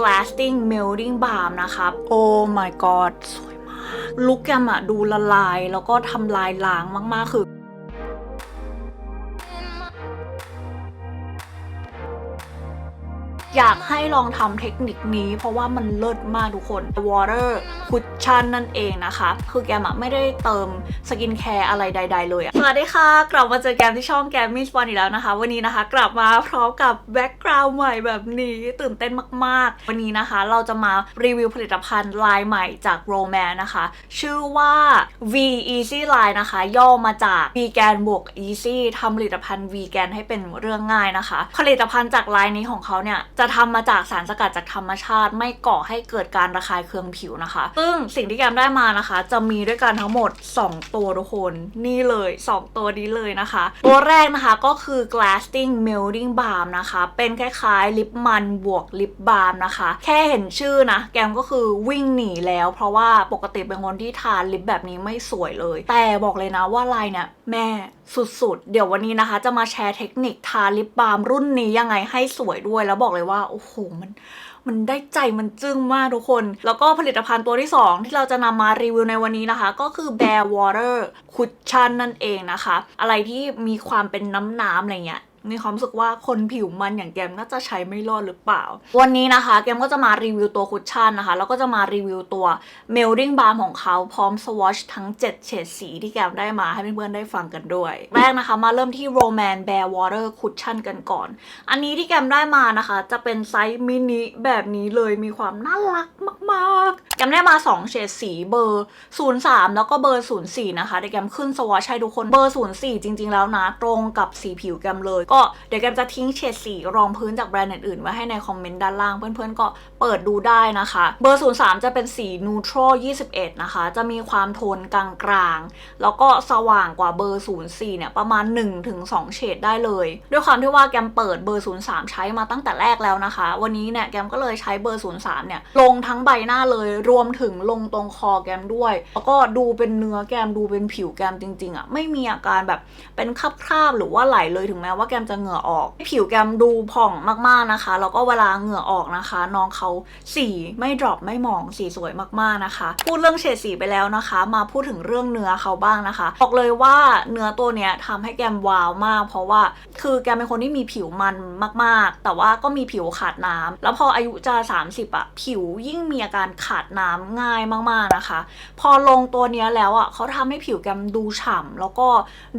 Glasting Melting Balm นะคะโอ้ my god สวยมาก ลุคแกมอะดูละลายแล้วก็ทำลายล้างมาก ๆ คือ ให้ลองทำเทคนิคนี้ เพราะว่ามันเลิศมากทุกคน Water Cushion นั่นเองนะคะ คือแกมไม่ได้เติมสกินแคร์อะไรใด ๆ เลยสวัสดีค่ะ กลับมาเจอแกมที่ช่องแกมมี่สปอนอีกแล้วนะคะ วันนี้นะคะ กลับมาพร้อมกับแบ็กกราวด์ใหม่แบบนี้ตื่นเต้นมากๆ วันนี้นะคะ เราจะมารีวิวผลิตภัณฑ์ลายใหม่จาก Roman นะคะ ชื่อว่า V Easy Line นะคะ ย่อมาจาก Vegan บวก Easy ทำผลิตภัณฑ์ Vegan ให้เป็นเรื่องง่ายนะคะ ผลิตภัณฑ์จากลายนี้ของเขาเนี่ยจะทำมาจากสารสกัดจากธรรมชาติ ไม่ก่อให้เกิดการระคายเคืองผิวนะคะ ซึ่งสิ่งที่แกมได้มานะคะ จะมีด้วยกันทั้งหมด 2 ตัวทุกคนนี่เลย 2 ตัวนี้เลยนะคะ ตัวแรกนะคะก็คือ Glasting Melting Balm นะคะ เป็นคล้ายๆลิปมันบวกลิปบาล์มนะคะ แค่เห็นชื่อนะ แกมก็คือวิ่งหนีแล้ว เพราะว่าปกติเป็นคนที่ทานลิปแบบนี้ไม่สวยเลย แต่บอกเลยนะว่าลายเนี่ยแม่ สุดๆ เดี๋ยววันนี้นะคะ จะมาแชร์เทคนิคทาลิปบาล์มรุ่นนี้ยังไงให้สวยด้วยแล้วบอกเลยว่า โอ้โหมันมันได้ใจมันจึ้งมากทุกคน แล้วก็ผลิตภัณฑ์ตัวที่ 2 ที่เราจะนำมารีวิวในวันนี้นะคะ ก็คือ Bare Water Cushion นั่นเองนะคะ อะไรที่มีความเป็นน้ำๆอะไรเงี้ย มีความรู้สึกว่าคนผิวมันอย่างแกมน่าจะใช้ไม่รอดหรือเปล่า วันนี้นะคะ แกมก็จะมารีวิวตัวคุชชั่นนะคะ แล้วก็จะมารีวิวตัว Melting Balm ของเขาพร้อมสวอชทั้ง 7 เฉดสีที่แกมได้มาให้เพื่อนๆได้ฟังกันด้วย แรกนะคะมาเริ่มที่ Roman Bare Water Cushion กันก่อน อันนี้ที่แกมได้มานะคะ จะเป็นไซส์มินิแบบนี้เลยมีความน่ารักมากๆ แกมได้มา 2 เฉดสีเบอร์ 03 แล้วก็เบอร์ 04 นะคะเดี๋ยวแกมขึ้นสวอชให้ทุกคนเบอร์ 04 จริง ๆแล้วนะตรงกับสีผิวแกมเลยก็เดี๋ยวแกมจะทิ้งเฉดสีรองพื้นจากแบรนด์อื่นๆไว้ให้ในคอมเมนต์ด้านล่างเพื่อนๆก็เปิดดูได้นะคะ เบอร์ 03 จะเป็นสี neutral 21 นะคะ จะมีความโทนกลางๆ แล้วก็สว่างกว่าเบอร์ 04 เนี่ย ประมาณ 1-2 เฉดได้เลย ด้วยความที่ว่าแกมเปิดเบอร์ 03 ใช้มาตั้งแต่แรกแล้วนะคะ วันนี้เนี่ยแกมก็เลยใช้เบอร์ 03 เนี่ย ลงทั้งใบหน้าเลยรวมถึงลงตรงคอแกมด้วย แล้วก็ดูเป็นเนื้อแกมดูเป็นผิวแกมจริงๆอะ่ะไม่มีอาการแบบเป็นคราบๆหรือว่าไหลเลยถึงแม้ว่าแกมจะเหงื่อออก ผิวแกมดูผ่องมากๆนะคะ แล้วก็เวลาเหงื่อออกนะคะ น้องเขาสีไม่ดรอปไม่หมองสีสวยมากๆนะคะ พูดเรื่องเฉดสีไปแล้วนะคะ มาพูดถึงเรื่องเนื้อเขาบ้างนะคะ บอกเลยว่าเนื้อตัวเนี้ยทำให้แกมว้าวมาก เพราะว่าคือแกมเป็นคนที่มีผิวมันมากๆ แต่ว่าก็มีผิวขาดน้ำแล้วพออายุจะ 30อะผิวยิ่งมีอาการขาดน้ำง่ายมากๆนะคะ พอลงตัวเนี้ยแล้วอะเขาทำให้ผิวแกมดูฉ่ำแล้วก็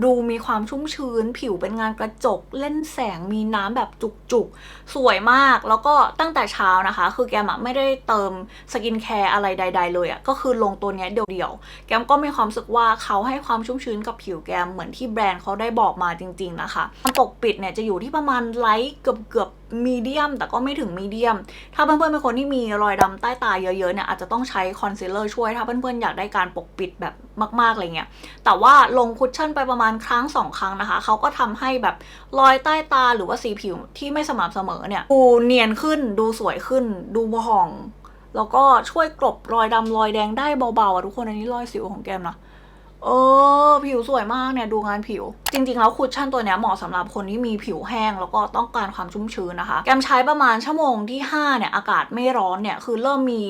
ดูมีความชุ่มชื้น ผิวเป็นงานกระจกเล่นแสงมีน้ำแบบจุกๆ สวยมากแล้วก็ตั้งแต่เช้านะคะ คือแกมอะไม่ได้เติมสกินแคร์อะไรใด ๆ เลยอะก็คือลงตัวเนี้ยเดี่ยวๆ แกมก็มีความรู้สึกว่าเขาให้ความชุ่มชื้นกับผิวแกมเหมือนที่แบรนด์เขาได้บอกมาจริง ๆ นะคะปกปิดเนี่ยจะอยู่ที่ประมาณไลท์เกือบๆ มีเดียมแต่ก็ไม่ถึงมีเดียม ถ้าเพื่อนๆเป็นคนที่มีรอยดำใต้ตาเยอะๆเนี่ยอาจจะต้องใช้คอนซีลเลอร์ช่วย ถ้าเพื่อนๆอยากได้การปกปิดแบบมากๆอะไรเงี้ย แต่ว่าลงคุชชั่นไปประมาณครั้งสองครั้งนะคะ เขาก็ทำให้แบบรอยใต้ตาหรือว่าสีผิวที่ไม่สม่ำเสมอเนี่ยดูเนียนขึ้น ดูสวยขึ้น ดูผ่อง แล้วก็ช่วยกลบรอยดำรอยแดงได้เบาๆอะทุกคนอันนี้รอยสิวของแกมนะ เออ ผิวสวยมากเนี่ย ดูงานผิว จริง ๆ แล้วคุชชั่นตัวเนี้ยเหมาะสำหรับคนที่มีผิวแห้ง แล้วก็ต้องการความชุ่มชื้นนะคะ แกมใช้ประมาณชั่วโมงที่ 5 เนี่ย อากาศไม่ร้อนเนี่ย คือเริ่มมี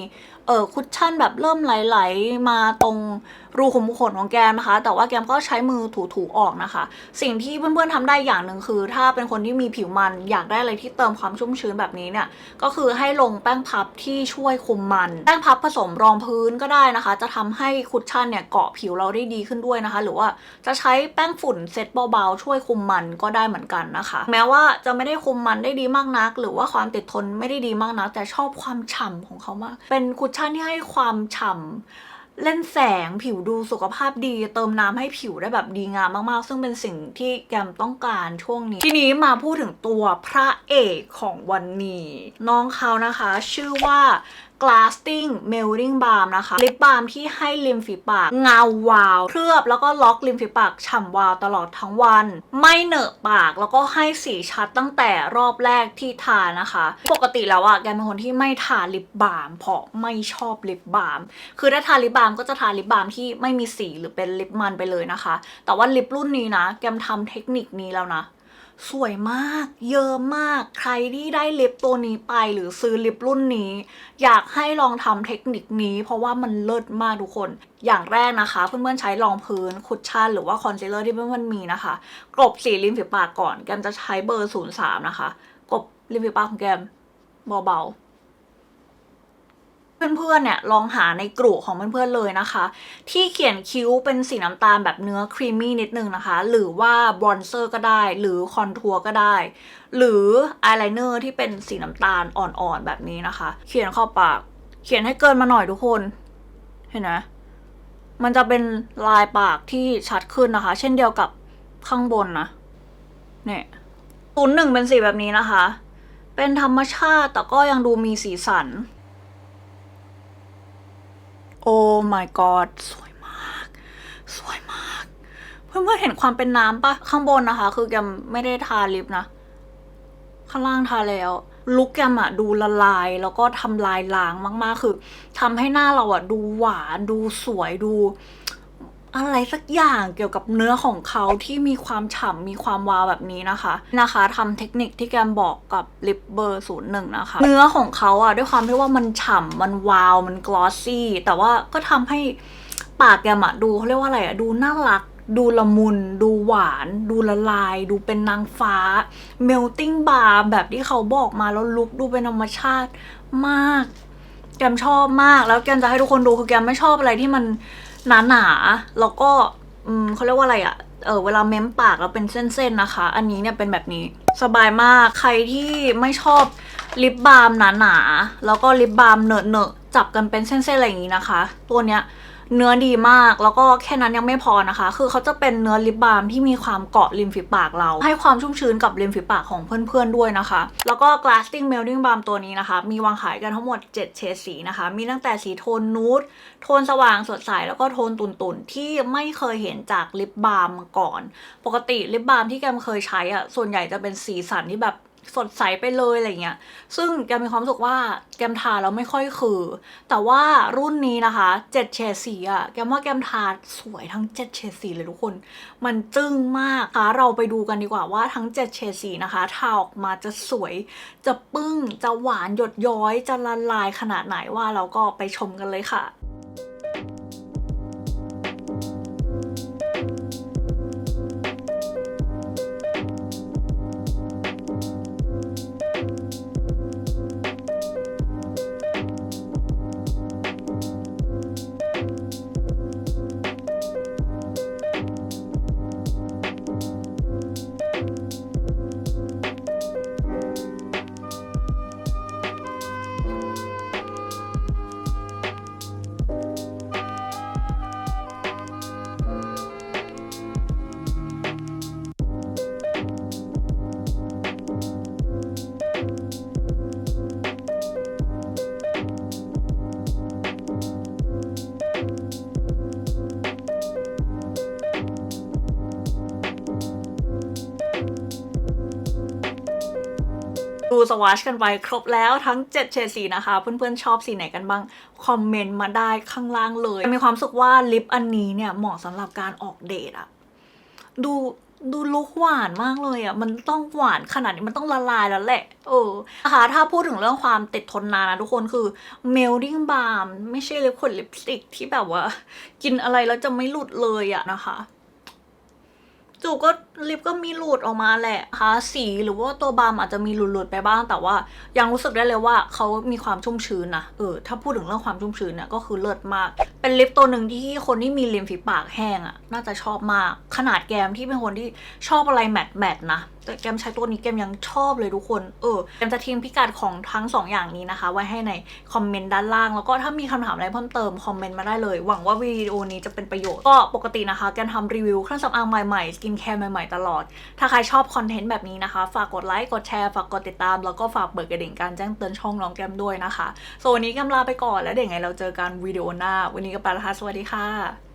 เออคุชชั่นแบบเริ่มไหลๆมาตรงรูขุมขนของแกมนะคะ แต่ว่าแกมก็ใช้มือถูๆออกนะคะ สิ่งที่เพื่อนๆทำได้อย่างหนึ่งคือ ถ้าเป็นคนที่มีผิวมันอยากได้อะไรที่เติมความชุ่มชื้นแบบนี้เนี่ย ก็คือให้ลงแป้งพับที่ช่วยคุมมัน แป้งพับผสมรองพื้นก็ได้นะคะ จะทำให้คุชชั่นเนี่ยเกาะผิวเราได้ดีขึ้นด้วยนะคะ หรือว่าจะใช้แป้งฝุ่นเซตเบาๆช่วยคุมมันก็ได้เหมือนกันนะคะ แม้ว่าจะไม่ได้คุมมันได้ดีมากนัก หรือว่าความติดทนไม่ได้ดีมากนัก แต่ชอบความฉ่ำของเขามาก เป็นคุชชั่นที่ให้ความฉ่ำเล่นแสงผิวดูสุขภาพดี เติมน้ำให้ผิวได้แบบดีงามมากๆ ซึ่งเป็นสิ่งที่แกมต้องการช่วงนี้ ทีนี้มาพูดถึงตัวพระเอกของวันนี้ น้องเขานะคะ ชื่อว่า Glasting Melting Balm นะคะลิปบาล์มที่ให้ริมฝีปากเงาวาว เคลือบแล้วก็ล็อกริมฝีปากฉ่ำวาวตลอดทั้งวัน ไม่เหนอะปากแล้วก็ให้สีชัดตั้งแต่รอบแรกที่ทานะคะ ปกติแล้วอะแกเป็นคนที่ไม่ทาลิปบาล์มเพราะไม่ชอบลิปบาล์มคือถ้าทาลิปบาล์มก็จะทาลิปบาล์มที่ไม่มีสีหรือเป็นลิปมันไปเลยนะคะ แต่ว่าลิปรุ่นนี้นะ แกมทำเทคนิคนี้แล้วนะ สวยมาก เยอะมาก ใครที่ได้ลิปตัวนี้ไปหรือซื้อลิปรุ่นนี้ อยากให้ลองทำเทคนิคนี้ เพราะว่ามันเลิศมากทุกคน อย่างแรกนะคะ เพื่อนๆใช้รองพื้นคุชชั่นหรือว่าคอนซีลเลอร์ที่เพื่อนๆมีนะคะ กลบสีริมฝีปากก่อน แกมจะใช้เบอร์ 03 นะคะ กลบริมฝีปากของแกมเบาๆ เพื่อนๆเนี่ยลองหาในกลุ่มของเพื่อนๆเลยนะคะ ที่เขียนคิ้วเป็นสีน้ำตาลแบบเนื้อครีมมี่นิดนึงนะคะ หรือว่าบรอนเซอร์ก็ได้ หรือคอนทัวร์ก็ได้ หรืออายไลเนอร์ที่เป็นสีน้ำตาลอ่อนๆแบบนี้นะคะ เขียนเข้าปาก เขียนให้เกินมาหน่อยทุกคน เห็นไหมมันจะเป็นลายปากที่ชัดขึ้นนะคะ เช่นเดียวกับข้างบนนะเนี่ยศูนย์หนึ่งเป็นสีแบบนี้นะคะ เป็นธรรมชาติแต่ก็ยังดูมีสีสัน โอ้ my god สวยมาก สวยมาก เพื่อนๆเห็นความเป็นน้ำปะข้างบนนะคะ คือแกมไม่ได้ทาลิปนะ ข้างล่างทาแล้วลุกแกมอะดูละลายแล้วก็ทำลายล้างมาก ๆ คือทำให้หน้าเราอะดูหวานดูสวยดู อะไรสักอย่างเกี่ยวกับเนื้อของเขาที่มีความฉ่ำมีความวาวแบบนี้นะคะนะคะทำเทคนิคที่แกมบอกกับลิปเบอร์ศูนย์หนึ่งนะคะ เนื้อของเขาอะด้วยความที่ว่ามันฉ่ำมันวาวมันกลอสซี่ แต่ว่าก็ทำให้ปากแกมอะดูเขาเรียกว่าอะไรอะดูน่ารักดูละมุน ดูหวาน ดูละลาย ดูเป็นนางฟ้า melting bar แบบที่เขาบอกมาแล้วลุกดูเป็นธรรมชาติมาก แกมชอบมากแล้วแกมจะให้ทุกคนดูคือแกมไม่ชอบอะไรที่มัน หนาหนาๆแล้วก็อืมเขาเรียกว่าอะไรอะเออเวลาเม้มปากแล้วเป็นเส้นๆนะคะ อันนี้เนี่ยเป็นแบบนี้สบายมากใครที่ไม่ชอบลิปบาล์มหนาๆแล้วก็ลิปบาล์มเนอเนอะๆจับกันเป็นเส้นๆอะไรอย่างนี้นะคะ ตัวเนี้ย เนื้อดีมาก แล้วก็แค่นั้นยังไม่พอนะคะ คือเขาจะเป็นเนื้อลิปบาล์มที่มีความเกาะริมฝีปากเรา ให้ความชุ่มชื้นกับริมฝีปากของเพื่อนๆด้วยนะคะ แล้วก็ Glasting Melting Balm ตัวนี้นะคะ มีวางขายกันทั้งหมด 7 เฉดสีนะคะ มีตั้งแต่สีโทนนูดโทนสว่างสดใสแล้วก็โทนตุ่นๆ ที่ไม่เคยเห็นจากลิปบาล์มมาก่อน ปกติลิปบาล์มที่แกมเคยใช้อะส่วนใหญ่จะเป็นสีสันที่แบบ สดใสไปเลยอะไรเงี้ย ซึ่งแกมีความรู้สึกว่าแกมทาแล้วไม่ค่อยคือ แต่ว่ารุ่นนี้นะคะเจ็ดเฉดสีอะแกมว่าแกมทาสวยทั้งเจ็ดเฉดสีเลยทุกคน มันจึ้งมากค่ะ เราไปดูกันดีกว่าว่าทั้งเจ็ดเฉดสีนะคะ ทาออกมาจะสวย จะปึ้ง จะหวานหยดย้อย จะละลายขนาดไหนว่าเราก็ไปชมกันเลยค่ะ ดูสวอชกันไปครบแล้วทั้ง 7 เฉดสีนะคะ เพื่อนๆชอบสีไหนกันบ้าง คอมเมนต์มาได้ข้างล่างเลย มีความสึกว่าลิปอันนี้เนี่ยเหมาะสำหรับการออกเดทอะดูดูลุกหวานมากเลยอะมันต้องหวานขนาดนี้มันต้องละลายแล้วแหละ เออนะคะถ้าพูดถึงเรื่องความติดทนนานนะทุกคนคือ melting balm ไม่ใช่ลิปขนลิปสติกที่แบบว่า กินอะไรแล้วจะไม่หลุดเลยอะนะคะ จูก็ ลิปก็มีหลุดออกมาแหละคะสีหรือว่าตัวบาล์มอาจจะมีหลุดๆไปบ้าง แต่ว่ายังรู้สึกได้เลยว่าเขามีความชุ่มชื้นนะเออถ้าพูดถึงเรื่องความชุ่มชื้นเนี่ยก็คือเลิศมาก เป็นลิปตัวหนึ่งที่คนที่มีริมฝีปากแห้งอะ่ะน่าจะชอบมาก ขนาดแกมที่เป็นคนที่ชอบอะไรแมตต์แมตต์นะแต่แกมใช้ตัวนี้แกมยังชอบเลยทุกคน เออแกมจะทิ้งพิกัดของทั้งสองอย่างนี้นะคะ ไว้ให้ในคอมเมนต์ด้านล่าง แล้วก็ถ้ามีคำถามอะไรเพิ่มเติมคอมเมนต์มาได้เลย หวังว่าวิดีโอนี้จะเป็นประโยชน์ ก็ปกตินะคะแกมทำรีวิวเครื่องสำอางใหม่ๆ สกินแคร์ใหม่ๆตลอด ถ้าใครชอบคอนเทนต์แบบนี้นะคะ ฝากกดไลค์ กดแชร์ ฝากกดติดตาม แล้วก็ฝากเปิดกระดิ่งการแจ้งเตือนช่องน้องแกมด้วยนะคะ ส่วนวันนี้กำลาไปก่อนแล้วเดี๋ยวไงเราเจอกันวิดีโอหน้า วันนี้ก็ไปแล้วค่ะสวัสดีค่ะ